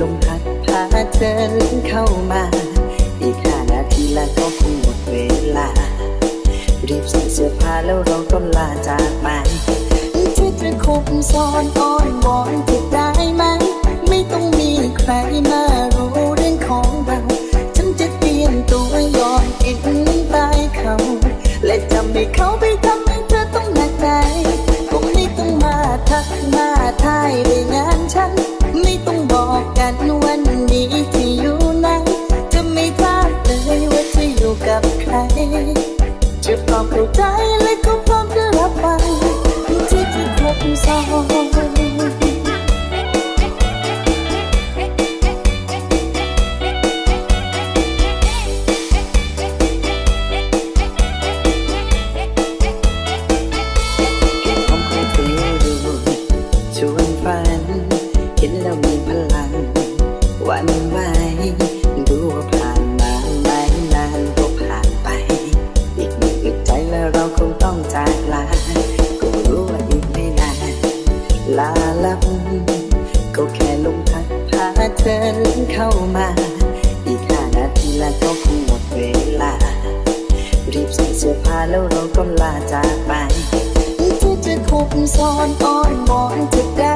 ลมพัดพาเธอเข้ามา อีกห้านาทีแล้วก็คงหมดเวลา รีบใส่เสื้อผ้าแล้วเราก็ลาจากไปที่จะคุมซ่อนอ้อนวอนจะได้ไหม ไม่ต้องมีใครมารู้เรื่องของเรา ไหวดูว่าผ่านมาไม่นานก็ผ่านไป อีกหนึ่งอึดใจแล้วเราคงต้องจากลาก็รู้ว่าอีกไม่นานลาลับก็แค่ลมพัดพาเธอเข้ามา อีกห้านาทีแล้วก็คงหมดเวลา รีบใส่เสื้อผ้าแล้วเราก็ลาจากไปที่จะคุมซ่อนอ้อนวอนจะได้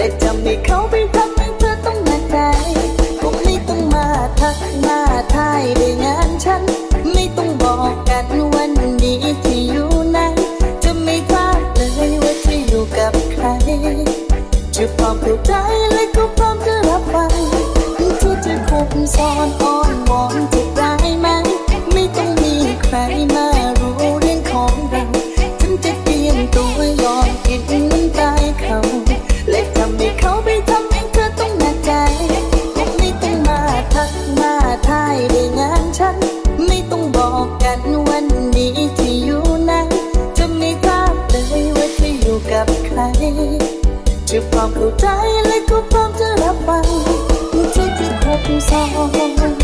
Let them be come. ายได้งานฉัน ไม่ต้องบอกกันวันนี้ที่อยู่ไหนจะไม่ทราบเลยว่าจะอยู่กับใคร จะพร้อมเข้าใจและก็พร้อมจะรับฟังที่ที่ครบซ้อน